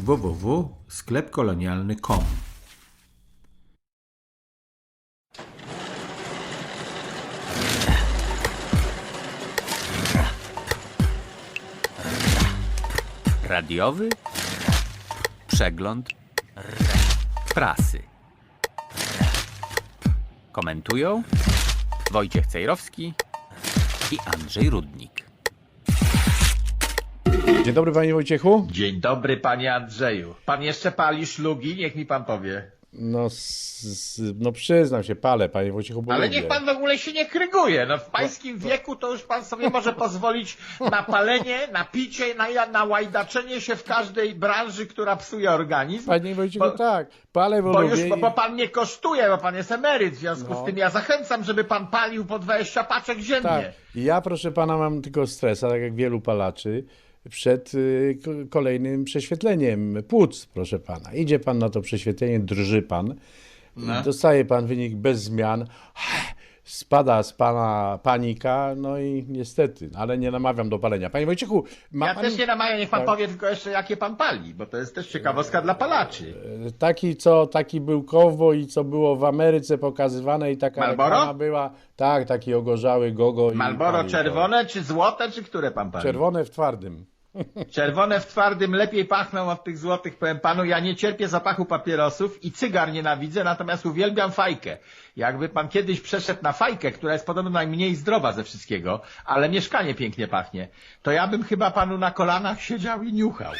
www.sklepkolonialny.com Radiowy przegląd prasy. Komentują Wojciech Cejrowski i Andrzej Rudnik. Dzień dobry panie Wojciechu. Dzień dobry, panie Andrzeju. Pan jeszcze pali szlugi? Niech mi pan powie. No, no przyznam się, palę panie Wojciechu, bo Ale lubię. niech pan w ogóle się nie kryguje. No w pańskim wieku to już pan sobie może pozwolić na palenie, na picie, na, na łajdaczenie się w każdej branży, która psuje organizm. Panie Wojciechu, Bo- tak, palę, bo, Bo lubię. już, bo, bo pan nie kosztuje, bo pan jest emeryt, w związku No. z tym ja zachęcam, żeby pan palił po 20 paczek dziennie. Tak, ja proszę pana mam tylko stresa, tak jak wielu palaczy, przed y, ko- kolejnym prześwietleniem płuc, proszę pana. Idzie pan na to prześwietlenie, drży pan, No. dostaje pan wynik bez zmian, spada z pana panika, no i niestety, ale nie namawiam do palenia. Panie Wojciechu, ma Ja pan... też nie namawiam, niech pan Tak. powie tylko jeszcze jakie pan pali, bo to jest też ciekawostka dla palaczy. Taki, co, taki był cowboy, co było w Ameryce pokazywane i taka Marlboro? była. Tak, taki ogorzały gogo. i Malboro to. czerwone, czy złote, czy które pan pali? Czerwone w twardym. Czerwone w twardym lepiej pachną od tych złotych, powiem panu. Ja nie cierpię zapachu papierosów i cygar nienawidzę, natomiast uwielbiam fajkę. Jakby pan kiedyś przeszedł na fajkę, która jest podobno najmniej zdrowa ze wszystkiego, ale mieszkanie pięknie pachnie, to ja bym chyba panu na kolanach siedział i niuchał.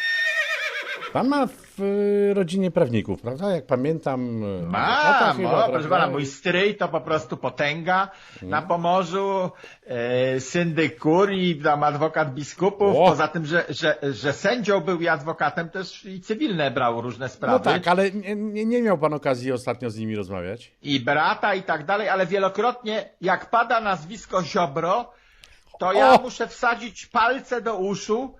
Pan ma w y, rodzinie prawników, prawda? Jak pamiętam. y, Mam, chyba, o, proszę pana, mój stryj to po prostu potęga na Pomorzu, e, syndyk kurii, tam adwokat biskupów, O! poza tym, że, że, że sędzią był i adwokatem też i cywilne brał różne sprawy. No tak, ale nie, nie, nie miał pan okazji ostatnio z nimi rozmawiać. i brata i tak dalej, ale wielokrotnie jak pada nazwisko Ziobro, to ja O! muszę wsadzić palce do uszu,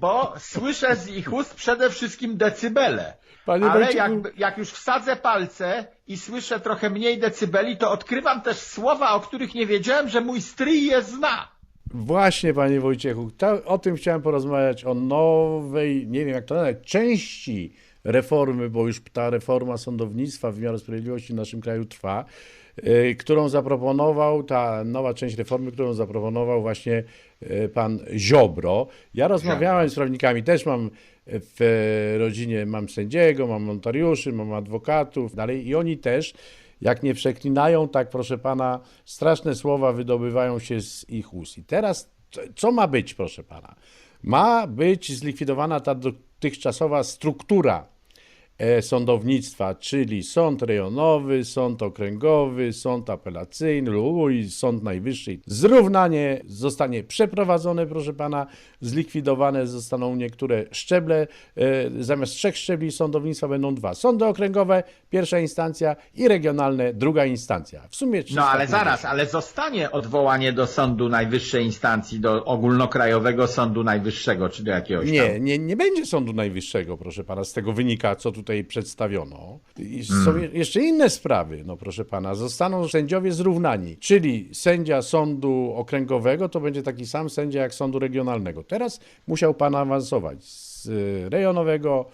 bo słyszę z ich ust przede wszystkim decybele. Panie ale Wojciechu- jak, jak już wsadzę palce i słyszę trochę mniej decybeli, to odkrywam też słowa, o których nie wiedziałem, że mój stryj je zna. Właśnie, panie Wojciechu, ta, o tym chciałem porozmawiać, o nowej, nie wiem jak to nazwać, części reformy, bo już ta reforma sądownictwa w wymiarze sprawiedliwości w naszym kraju trwa, którą zaproponował, ta nowa część reformy, którą zaproponował właśnie y, pan Ziobro. Ja rozmawiałem z prawnikami, też mam w rodzinie, mam sędziego, mam notariuszy, mam adwokatów, dalej i oni też jak nie przeklinają, tak proszę pana, straszne słowa wydobywają się z ich ust. I teraz co- ma być, proszę pana? Ma być zlikwidowana ta dotychczasowa struktura sądownictwa, czyli sąd rejonowy, sąd okręgowy, sąd apelacyjny lub i sąd najwyższy. Zrównanie zostanie przeprowadzone, proszę pana, zlikwidowane zostaną niektóre szczeble. E, zamiast trzech szczebli sądownictwa będą dwa. Sądy okręgowe, pierwsza instancja i regionalne, druga instancja. W sumie No 350. ale zaraz, ale zostanie odwołanie do sądu najwyższej instancji, do ogólnokrajowego sądu najwyższego, czy do jakiegoś tam. Nie, nie, nie będzie Sądu Najwyższego, proszę pana, z tego wynika, co tutaj przedstawiono. I są je- jeszcze inne sprawy, no proszę pana. Zostaną sędziowie zrównani, czyli sędzia sądu okręgowego to będzie taki sam sędzia jak sądu regionalnego. Teraz musiał pan awansować z y, rejonowego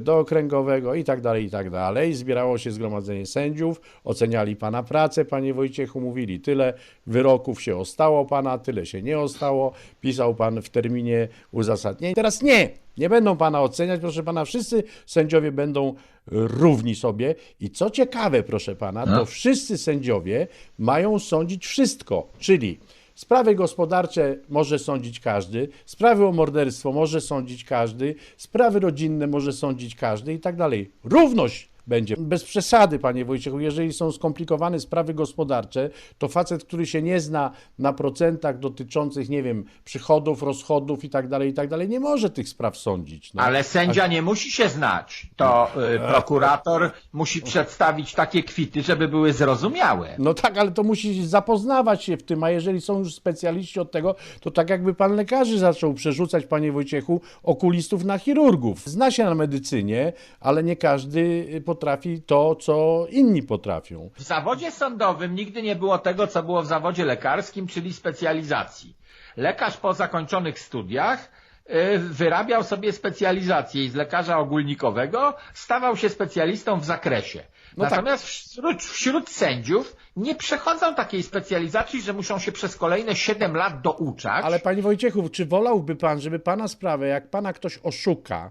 do okręgowego i tak dalej, i tak dalej. Zbierało się zgromadzenie sędziów, oceniali pana pracę, panie Wojciechu, mówili tyle wyroków się ostało pana, tyle się nie ostało, pisał pan w terminie uzasadnień. Teraz nie, nie będą pana oceniać, proszę pana, wszyscy sędziowie będą równi sobie i co ciekawe, proszę pana, to wszyscy sędziowie mają sądzić wszystko, czyli Sprawy gospodarcze może sądzić każdy, sprawy o morderstwo może sądzić każdy, sprawy rodzinne może sądzić każdy i tak dalej. Równość będzie. Bez przesady, panie Wojciechu, jeżeli są skomplikowane sprawy gospodarcze, to facet, który się nie zna na procentach dotyczących, nie wiem, przychodów, rozchodów i tak dalej, i tak dalej, nie może tych spraw sądzić. No. Ale sędzia nie musi się znać. To y, prokurator musi przedstawić takie kwity, żeby były zrozumiałe. No tak, ale to musi zapoznawać się w tym, a jeżeli są już specjaliści od tego, to tak jakby pan lekarzy zaczął przerzucać, panie Wojciechu, okulistów na chirurgów. Zna się na medycynie, ale nie każdy y, potrafi to, co inni potrafią. W zawodzie sądowym nigdy nie było tego, co było w zawodzie lekarskim, czyli specjalizacji. Lekarz po zakończonych studiach y, wyrabiał sobie specjalizację i z lekarza ogólnikowego stawał się specjalistą w zakresie. No tak. Natomiast wśród, wśród sędziów nie przechodzą takiej specjalizacji, że muszą się przez kolejne 7 lat douczać. Ale panie Wojciechu, czy wolałby pan, żeby pana sprawę, jak pana ktoś oszuka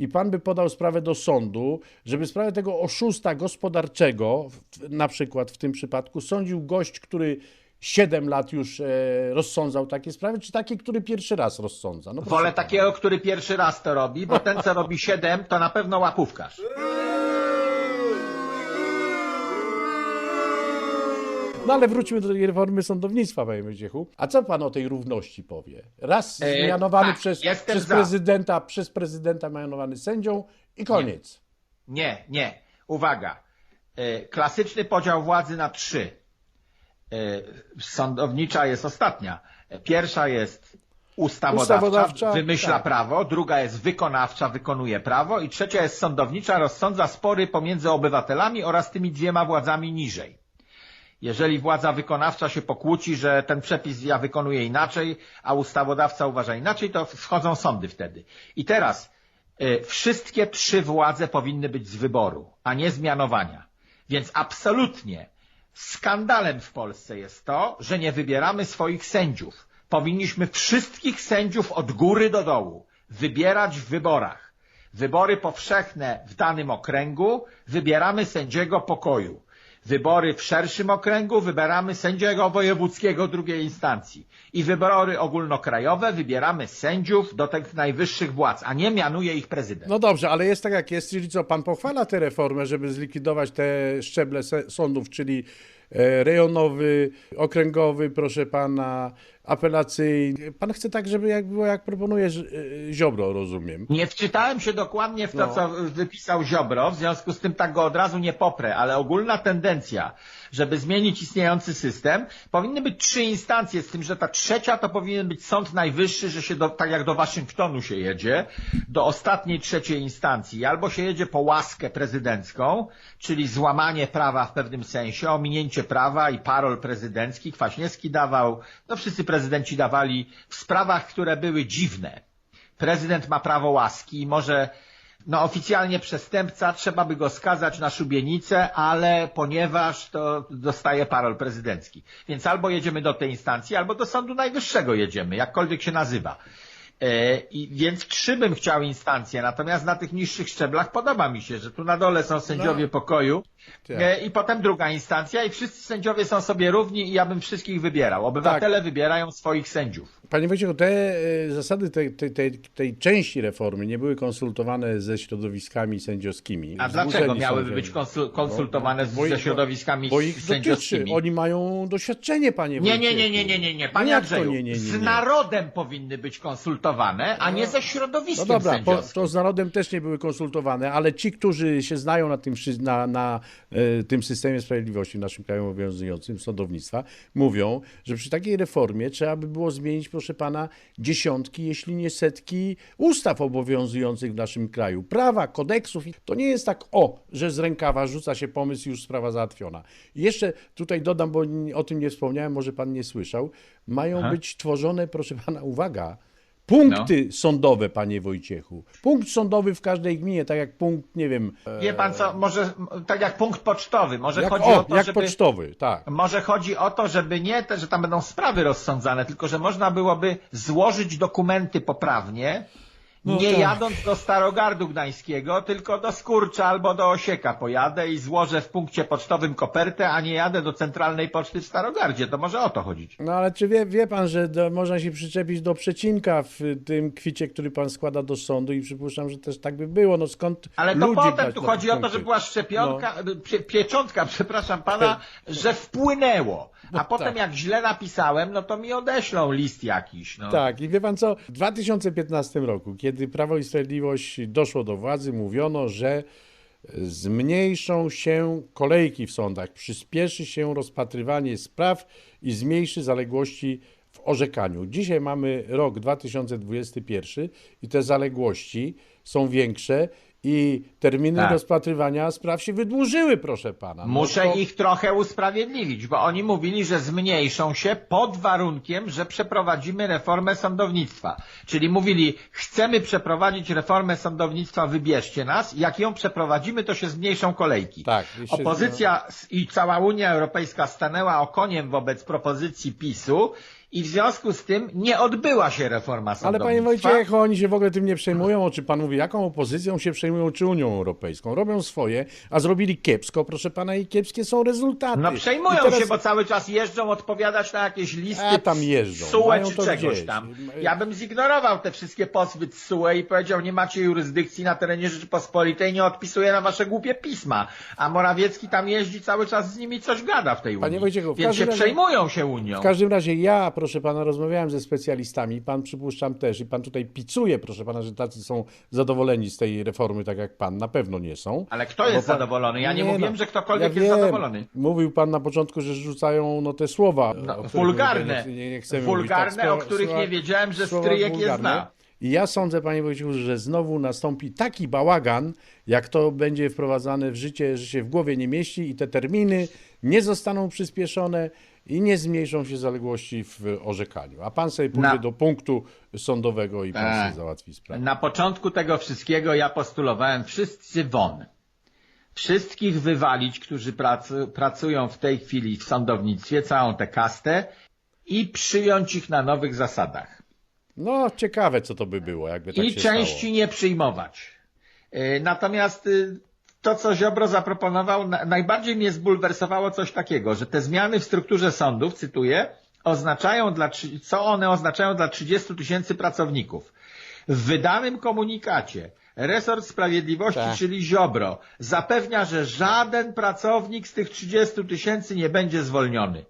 i pan by podał sprawę do sądu, żeby sprawę tego oszusta gospodarczego, na przykład w tym przypadku, sądził gość, który 7 lat już e, rozsądzał takie sprawy, czy taki, który pierwszy raz rozsądza? No Wolę takiego, który pierwszy raz to robi, bo ten, co robi 7, to na pewno łapówkarz. No ale wróćmy do tej reformy sądownictwa, panie Wojciechu. A co pan o tej równości powie? Raz E, mianowany tak, przez, przez prezydenta, przez prezydenta mianowany sędzią i koniec. Nie, nie. Uwaga. E, Klasyczny podział władzy na trzy. E, Sądownicza jest ostatnia. Pierwsza jest ustawodawcza, Ustawodawcza, wymyśla tak. prawo, druga jest wykonawcza, wykonuje prawo i trzecia jest sądownicza, rozsądza spory pomiędzy obywatelami oraz tymi dwiema władzami niżej. Jeżeli władza wykonawcza się pokłóci, że ten przepis ja wykonuję inaczej, a ustawodawca uważa inaczej, to wchodzą sądy wtedy. I teraz y, wszystkie trzy władze powinny być z wyboru, a nie z mianowania. Więc absolutnie skandalem w Polsce jest to, że nie wybieramy swoich sędziów. Powinniśmy wszystkich sędziów od góry do dołu wybierać w wyborach. Wybory powszechne w danym okręgu, wybieramy sędziego pokoju. Wybory w szerszym okręgu wybieramy sędziego wojewódzkiego drugiej instancji. I wybory ogólnokrajowe wybieramy sędziów do tych najwyższych władz, a nie mianuje ich prezydent. No dobrze, ale jest tak jak jest, czyli co, pan pochwala tę reformę, żeby zlikwidować te szczeble sądów, czyli e, rejonowy, okręgowy, proszę pana, apelacyjny. Pan chce tak, żeby jak było, jak proponuje Ż- e, Ziobro, rozumiem. Nie wczytałem się dokładnie w to, No. co wypisał Ziobro, w związku z tym tak go od razu nie poprę, ale ogólna tendencja, żeby zmienić istniejący system, powinny być trzy instancje, z tym, że ta trzecia to powinien być Sąd Najwyższy, że się do, tak jak do Waszyngtonu się jedzie, do ostatniej trzeciej instancji. Albo się jedzie po łaskę prezydencką, czyli złamanie prawa w pewnym sensie, ominięcie prawa i parol prezydencki. Kwaśniewski dawał, no wszyscy prezydenci dawali w sprawach, które były dziwne prezydent ma prawo łaski i może no oficjalnie przestępca, trzeba by go skazać na szubienicę, ale ponieważ to dostaje parol prezydencki. Więc albo jedziemy do tej instancji, albo do Sądu Najwyższego jedziemy, jakkolwiek się nazywa. E, I więc trzy bym chciał instancje, natomiast na tych niższych szczeblach podoba mi się, że tu na dole są sędziowie pokoju Tak. e, i potem druga instancja i wszyscy sędziowie są sobie równi i ja bym wszystkich wybierał. Obywatele wybierają swoich sędziów. Panie Wojciechu, te e, zasady tej, tej, tej, tej części reformy nie były konsultowane ze środowiskami sędziowskimi. A dlaczego miałyby być konsul- konsultowane z, Bo ze środowiskami Bo ich dotyczy. sędziowskimi? Oni mają doświadczenie, panie Nie, Wojciechu. nie, nie, nie, nie, nie, nie. No Panie jak to Andrzeju, nie, nie, nie, z nie? narodem powinny być konsultowane, a nie ze No środowiskiem dobra, po, sędziowskim. to z narodem też nie były konsultowane, ale ci, którzy się znają na tym, na, na e, tym systemie sprawiedliwości w naszym kraju obowiązującym, sądownictwa, mówią, że przy takiej reformie trzeba by było zmienić, proszę pana, dziesiątki, jeśli nie setki ustaw obowiązujących w naszym kraju, prawa, kodeksów. To nie jest tak, o, że z rękawa rzuca się pomysł już sprawa załatwiona. I jeszcze tutaj dodam, bo o tym nie wspomniałem, może pan nie słyszał, mają być tworzone, proszę pana, uwaga, Punkty No. sądowe, panie Wojciechu. Punkt sądowy w każdej gminie, tak jak punkt, nie wiem. e, Wie pan co, może tak jak punkt pocztowy, może Jak, chodzi o o, to, jak żeby... pocztowy, tak. Może chodzi o to, żeby nie te, że tam będą sprawy rozsądzane, tylko że można byłoby złożyć dokumenty poprawnie, nie tak. jadąc do Starogardu Gdańskiego, tylko do Skurcza albo do Osieka pojadę i złożę w punkcie pocztowym kopertę, a nie jadę do centralnej poczty w Starogardzie. To może o to chodzić. No ale czy wie, wie pan, że do, można się przyczepić do przecinka w tym kwicie, który pan składa do sądu i przypuszczam, że też tak by było. No skąd Ale to potem tu chodzi o to, że była szczepionka, pie, pieczątka, przepraszam pana, że wpłynęło. A potem tak. jak źle napisałem, no to mi odeślą list jakiś. No. Tak, i wie pan co? W 2015 roku, kiedy Prawo i Sprawiedliwość doszło do władzy, mówiono, że zmniejszą się kolejki w sądach, przyspieszy się rozpatrywanie spraw i zmniejszy zaległości w orzekaniu. Dzisiaj mamy rok 2021 i te zaległości są większe i terminy Tak. rozpatrywania spraw się wydłużyły, proszę pana. No Muszę to- ich trochę usprawiedliwić, bo oni mówili, że zmniejszą się pod warunkiem, że przeprowadzimy reformę sądownictwa. Czyli mówili, chcemy przeprowadzić reformę sądownictwa, wybierzcie nas, jak ją przeprowadzimy, to się zmniejszą kolejki. Tak, Opozycja i cała Unia Europejska stanęła okoniem wobec propozycji PiSu i w związku z tym nie odbyła się reforma Ale sądownictwa. panie Wojciech, oni się w ogóle tym nie przejmują, o czy pan mówi, jaką opozycją się przejmują, czy Unią Europejską. Robią swoje, a zrobili kiepsko, proszę pana, i kiepskie są rezultaty. No przejmują teraz- się, bo cały czas jeżdżą odpowiadać na jakieś listy A, tam jeżdżą, mają czy czegoś gdzieś. tam. Ja bym zignorował te wszystkie pozwy SUE i powiedział, nie macie jurysdykcji na terenie Rzeczypospolitej, nie odpisuję na wasze głupie pisma. A Morawiecki tam jeździ cały czas z nimi coś gada w tej Unii. Panie Wojciechu, w Więc się razie- przejmują się Unią. W każdym razie ja, proszę pana, rozmawiałem ze specjalistami, pan przypuszczam też i pan tutaj picuje, proszę pana, że tacy są zadowoleni z tej reformy, tak jak pan, na pewno nie są. Ale kto jest pan- zadowolony? Ja nie, mówiłem, no, że ktokolwiek ja jest zadowolony. Mówił pan na początku, że rzucają no, te słowa. No, wulgarne. Nie, nie, nie chcemy Wulgarne, mówić, tak, o których nie wiedziałem, że słowa stryjek je wulgarne. zna. I ja sądzę, panie Wojciechu, że znowu nastąpi taki bałagan, jak to będzie wprowadzane w życie, że się w głowie nie mieści i te terminy nie zostaną przyspieszone i nie zmniejszą się zaległości w orzekaniu. A pan sobie pójdzie Na- do punktu sądowego i pan Tak. sobie załatwi sprawę. Na początku tego wszystkiego ja postulowałem wszyscy won. Wszystkich wywalić, którzy pracu, pracują w tej chwili w sądownictwie, całą tę kastę i przyjąć ich na nowych zasadach. No, ciekawe, co to by było, jakby tak I się części stało. nie przyjmować. Yy, Natomiast y, to, co Ziobro zaproponował, na- najbardziej mnie zbulwersowało coś takiego, że te zmiany w strukturze sądów, cytuję, oznaczają dla, co one oznaczają dla 30 tysięcy pracowników. W wydanym komunikacie resort sprawiedliwości, Tak. czyli Ziobro, zapewnia, że żaden pracownik z tych 30 tysięcy nie będzie zwolniony.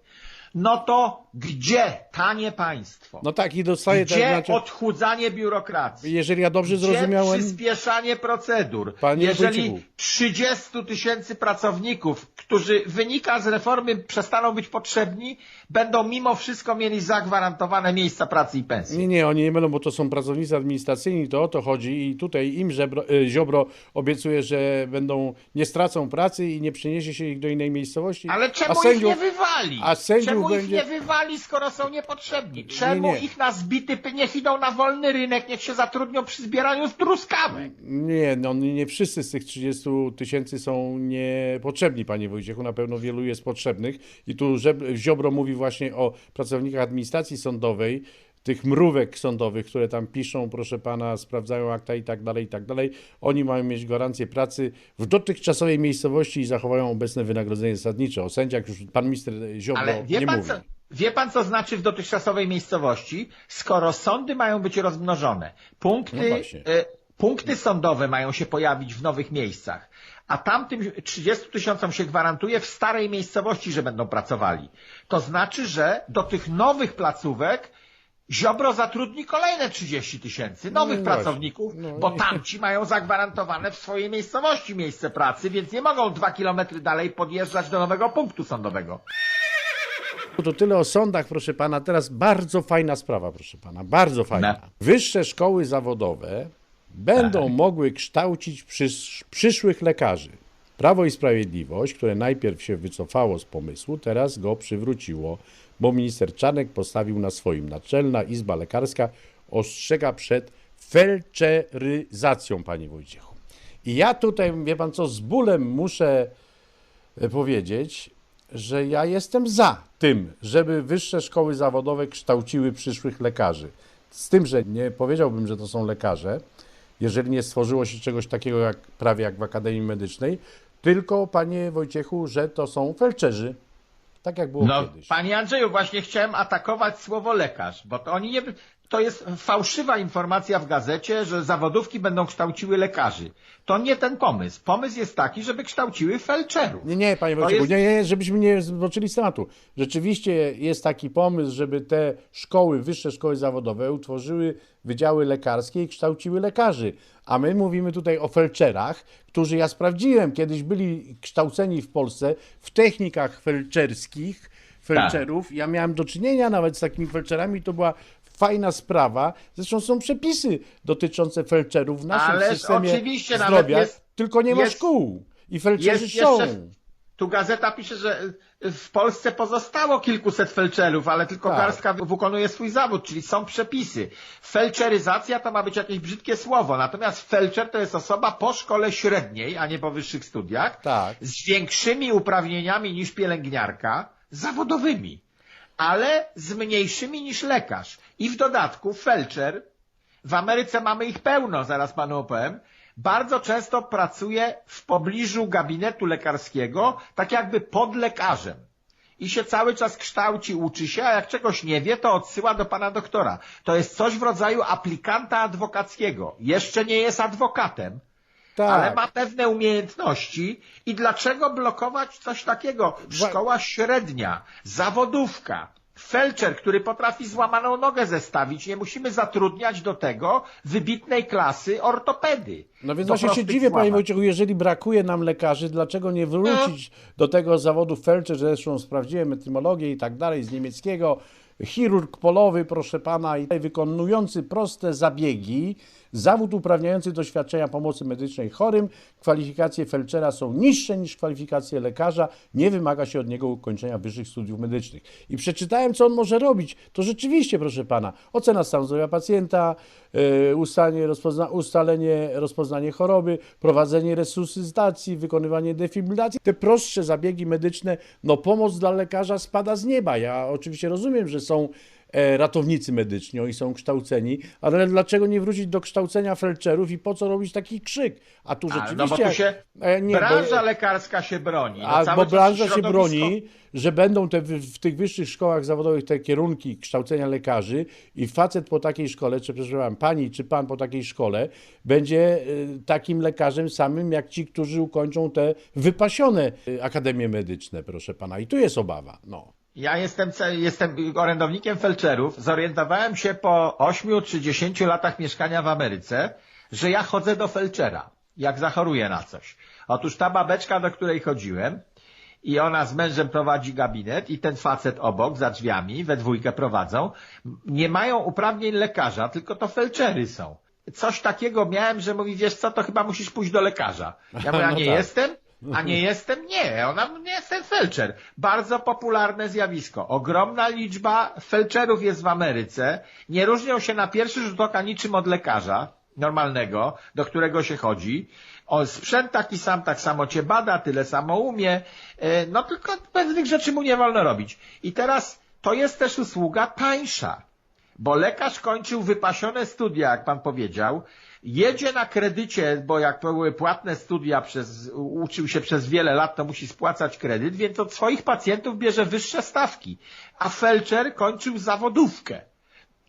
No to gdzie, tanie państwo? No tak, i dostaje Gdzie tak, znaczy, odchudzanie biurokracji? jeżeli ja dobrze Gdzie zrozumiałem, przyspieszanie procedur? Panie Jeżeli Wojciechu. 30 tysięcy pracowników, którzy wynika z reformy, przestaną być potrzebni, będą mimo wszystko mieli zagwarantowane miejsca pracy i pensji. Nie, nie, oni nie będą, bo to są pracownicy administracyjni, to o to chodzi i tutaj im żebro, e, Ziobro obiecuje, że będą, nie stracą pracy i nie przeniesie się ich do innej miejscowości. Ale czemu sędziów, ich nie wywali? a sędziów czemu będzie- ich nie wywali, skoro są niepotrzebni? Czemu nie. ich na zbity niech idą na wolny rynek, niech się zatrudnią przy zbieraniu truskawek? Nie, no nie wszyscy z tych 30 tysięcy są niepotrzebni, panie Wojciechu, na pewno wielu jest potrzebnych i tu Ziobro mówi właśnie o pracownikach administracji sądowej, tych mrówek sądowych, które tam piszą, proszę pana, sprawdzają akta i tak dalej, i tak dalej. Oni mają mieć gwarancję pracy w dotychczasowej miejscowości i zachowają obecne wynagrodzenie zasadnicze. O sędziach już pan minister Ziobro Ale nie pan, mówi. Wie pan, co znaczy w dotychczasowej miejscowości? Skoro sądy mają być rozmnożone, No punkty, właśnie. e, punkty sądowe mają się pojawić w nowych miejscach, a tamtym 30 tysiącom się gwarantuje w starej miejscowości, że będą pracowali. To znaczy, że do tych nowych placówek Ziobro zatrudni kolejne 30 tysięcy nowych No pracowników, No bo tamci mają zagwarantowane w swojej miejscowości miejsce pracy, więc nie mogą dwa kilometry dalej podjeżdżać do nowego punktu sądowego. To tyle o sądach, proszę pana. Teraz bardzo fajna sprawa, proszę pana. Bardzo fajna. No. Wyższe szkoły zawodowe będą mogły kształcić przysz, przyszłych lekarzy. Prawo i Sprawiedliwość, które najpierw się wycofało z pomysłu, teraz go przywróciło, bo minister Czarnek postawił na swoim. Naczelna Izba Lekarska ostrzega przed felczeryzacją, panie Wojciechu. I ja tutaj, wie pan co, z bólem muszę e, powiedzieć, że ja jestem za tym, żeby wyższe szkoły zawodowe kształciły przyszłych lekarzy. Z tym, że nie powiedziałbym, że to są lekarze, jeżeli nie stworzyło się czegoś takiego jak prawie jak w Akademii Medycznej, tylko, panie Wojciechu, że to są felczerzy. Tak jak było No, kiedyś. panie Andrzeju, właśnie chciałem atakować słowo lekarz, bo to oni nie, to jest fałszywa informacja w gazecie, że zawodówki będą kształciły lekarzy. To nie ten pomysł. Pomysł jest taki, żeby kształciły felczerów. Nie, nie, panie Wojciechu, jest- nie, nie, żebyśmy nie zboczyli z tematu. Rzeczywiście jest taki pomysł, żeby te szkoły, wyższe szkoły zawodowe utworzyły wydziały lekarskie i kształciły lekarzy. A my mówimy tutaj o felczerach, którzy ja sprawdziłem, kiedyś byli kształceni w Polsce w technikach felczerskich, felczerów. Ja miałem do czynienia nawet z takimi felczerami, to była fajna sprawa. Zresztą są przepisy dotyczące felczerów w naszym Ależ systemie oczywiście, nawet zdrowia, jest- tylko nie ma jest- szkół. I felczerzy Jest są. jeszcze- Tu gazeta pisze, że w Polsce pozostało kilkuset felczerów, ale tylko Tak. garstka wykonuje swój zawód, czyli są przepisy. Felczeryzacja to ma być jakieś brzydkie słowo, natomiast felczer to jest osoba po szkole średniej, a nie po wyższych studiach, Tak. z większymi uprawnieniami niż pielęgniarka, zawodowymi, ale z mniejszymi niż lekarz. I w dodatku felczer, w Ameryce mamy ich pełno, zaraz panu opowiem, bardzo często pracuje w pobliżu gabinetu lekarskiego, tak jakby pod lekarzem. I się cały czas kształci, uczy się, a jak czegoś nie wie, to odsyła do pana doktora. To jest coś w rodzaju aplikanta adwokackiego. Jeszcze nie jest adwokatem, Tak. ale ma pewne umiejętności i dlaczego blokować coś takiego? Szkoła średnia, zawodówka, felczer, który potrafi złamaną nogę zestawić, nie musimy zatrudniać do tego wybitnej klasy ortopedy. No więc właśnie się dziwię, panie. Wojciechu, jeżeli brakuje nam lekarzy, dlaczego nie wrócić do tego zawodu felczer, zresztą sprawdziłem etymologię i tak dalej, z niemieckiego, chirurg polowy, proszę pana, i wykonujący proste zabiegi, zawód uprawniający do świadczenia pomocy medycznej chorym, kwalifikacje felczera są niższe niż kwalifikacje lekarza, nie wymaga się od niego ukończenia wyższych studiów medycznych. I przeczytałem, co on może robić. To rzeczywiście, proszę pana, ocena stanu zdrowia pacjenta, yy, ustalenie, rozpozna, ustalenie, rozpoznanie choroby, prowadzenie resuscytacji, wykonywanie defibrylacji. Te prostsze zabiegi medyczne, no pomoc dla lekarza spada z nieba. Ja oczywiście rozumiem, że są ratownicy medyczni, oni są kształceni, ale dlaczego nie wrócić do kształcenia felczerów i po co robić taki krzyk? A tu rzeczywiście... no bo tu się e, nie, bo- branża lekarska się broni. No a, bo branża się broni, że będą te, w, tych wyższych szkołach zawodowych te kierunki kształcenia lekarzy i facet po takiej szkole, czy przepraszam, pani czy pan po takiej szkole będzie y, takim lekarzem samym jak ci, którzy ukończą te wypasione akademie medyczne, proszę pana. I tu jest obawa. No. Ja jestem, jestem orędownikiem felczerów. Zorientowałem się po 8 czy 10 latach mieszkania w Ameryce, że ja chodzę do felczera, jak zachoruję na coś. Otóż ta babeczka, do której chodziłem, i ona z mężem prowadzi gabinet i ten facet obok, za drzwiami, we dwójkę prowadzą, nie mają uprawnień lekarza, tylko to felczery są. Coś takiego miałem, że mówi, wiesz co, to chyba musisz pójść do lekarza. Ja mówię, a No nie tak. jestem? A nie jestem? Nie, ona nie jestem felczer. Bardzo popularne zjawisko. Ogromna liczba felczerów jest w Ameryce. Nie różnią się na pierwszy rzut oka niczym od lekarza normalnego, do którego się chodzi. O, sprzęt taki sam, tak samo cię bada, tyle samo umie. E, No tylko pewnych rzeczy mu nie wolno robić. I teraz to jest też usługa tańsza. Bo lekarz kończył wypasione studia, jak pan powiedział, jedzie na kredycie, bo jak były płatne studia, przez, uczył się przez wiele lat, to musi spłacać kredyt, więc od swoich pacjentów bierze wyższe stawki. A felczer kończył zawodówkę.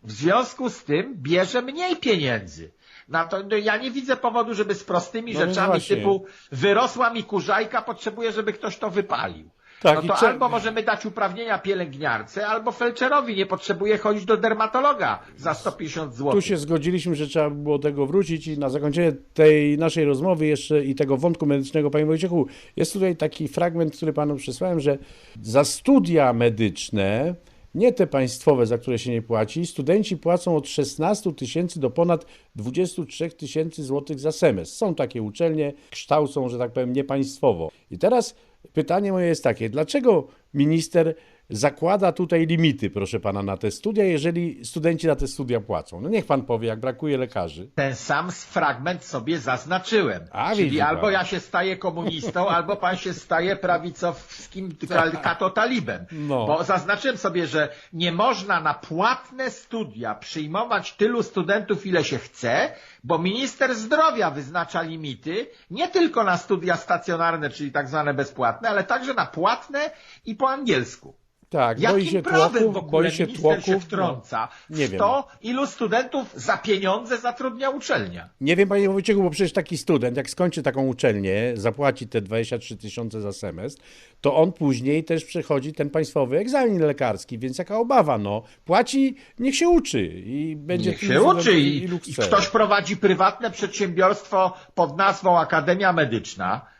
W związku z tym bierze mniej pieniędzy. No to, no ja nie widzę powodu, żeby z prostymi No rzeczami właśnie. typu wyrosła mi kurzajka, potrzebuję, żeby ktoś to wypalił. Tak, no to albo możemy dać uprawnienia pielęgniarce, albo felczerowi nie potrzebuje chodzić do dermatologa za 150 zł. Tu się zgodziliśmy, że trzeba by było tego wrócić i na zakończenie tej naszej rozmowy jeszcze i tego wątku medycznego, panie Wojciechu, jest tutaj taki fragment, który panu przesłałem, że za studia medyczne, nie te państwowe, za które się nie płaci, studenci płacą od 16 tysięcy do ponad 23 tysięcy złotych za semestr. Są takie uczelnie, kształcą, że tak powiem, niepaństwowo. I teraz pytanie moje jest takie, dlaczego minister zakłada tutaj limity, proszę pana, na te studia, jeżeli studenci na te studia płacą? No niech pan powie, jak brakuje lekarzy. Ten sam fragment sobie zaznaczyłem. A, Czyli albo pan. ja się staję komunistą, albo pan się staje prawicowskim kal- katotalibem. No. Bo zaznaczyłem sobie, że nie można na płatne studia przyjmować tylu studentów, ile się chce, bo minister zdrowia wyznacza limity nie tylko na studia stacjonarne, czyli tak zwane bezpłatne, ale także na płatne i po angielsku. Tak, boi Jakim się prawem tłoków, w ogóle boi się minister się wtrąca No, nie w wiem. to, ilu studentów za pieniądze zatrudnia uczelnia? Nie wiem, panie Wojciechu, bo przecież taki student, jak skończy taką uczelnię, zapłaci te 23 tysiące za semestr, to on później też przechodzi ten państwowy egzamin lekarski, więc jaka obawa, no. Płaci, niech się uczy i będzie Niech się uczy i, i ktoś prowadzi prywatne przedsiębiorstwo pod nazwą Akademia Medyczna,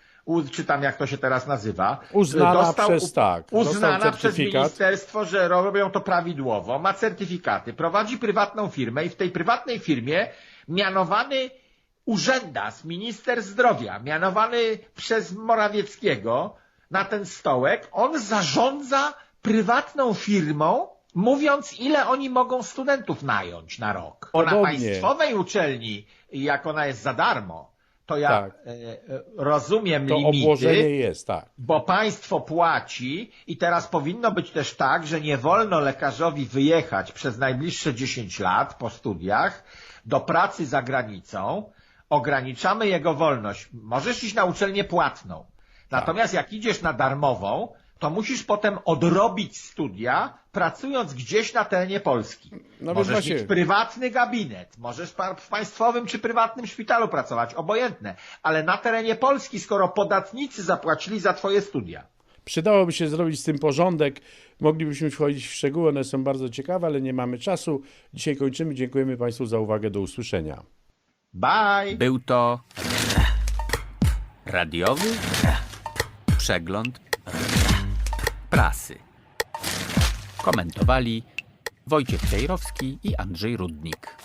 czy tam jak to się teraz nazywa. Uznana przez- tak, dostał Uznana przez ministerstwo, że robią to prawidłowo, ma certyfikaty, prowadzi prywatną firmę i w tej prywatnej firmie mianowany urzędas, minister zdrowia, mianowany przez Morawieckiego na ten stołek, on zarządza prywatną firmą, mówiąc ile oni mogą studentów nająć na rok. Bo na Podobnie. państwowej uczelni, jak ona jest za darmo, to ja Tak. e, e, rozumiem To limity, obłożenie jest, tak. bo państwo płaci i teraz powinno być też tak, że nie wolno lekarzowi wyjechać przez najbliższe 10 lat po studiach do pracy za granicą. Ograniczamy jego wolność. Możesz iść na uczelnię płatną. Natomiast jak idziesz na darmową, to musisz potem odrobić studia, pracując gdzieś na terenie Polski. No możesz właśnie- mieć prywatny gabinet, możesz w państwowym czy prywatnym szpitalu pracować, obojętne, ale na terenie Polski, skoro podatnicy zapłacili za twoje studia. Przydałoby się zrobić z tym porządek. Moglibyśmy wchodzić w szczegóły, one są bardzo ciekawe, ale nie mamy czasu. Dzisiaj kończymy. Dziękujemy Państwu za uwagę. Do usłyszenia. Bye! Był to radiowy przegląd prasy. Komentowali Wojciech Cejrowski i Andrzej Rudnik.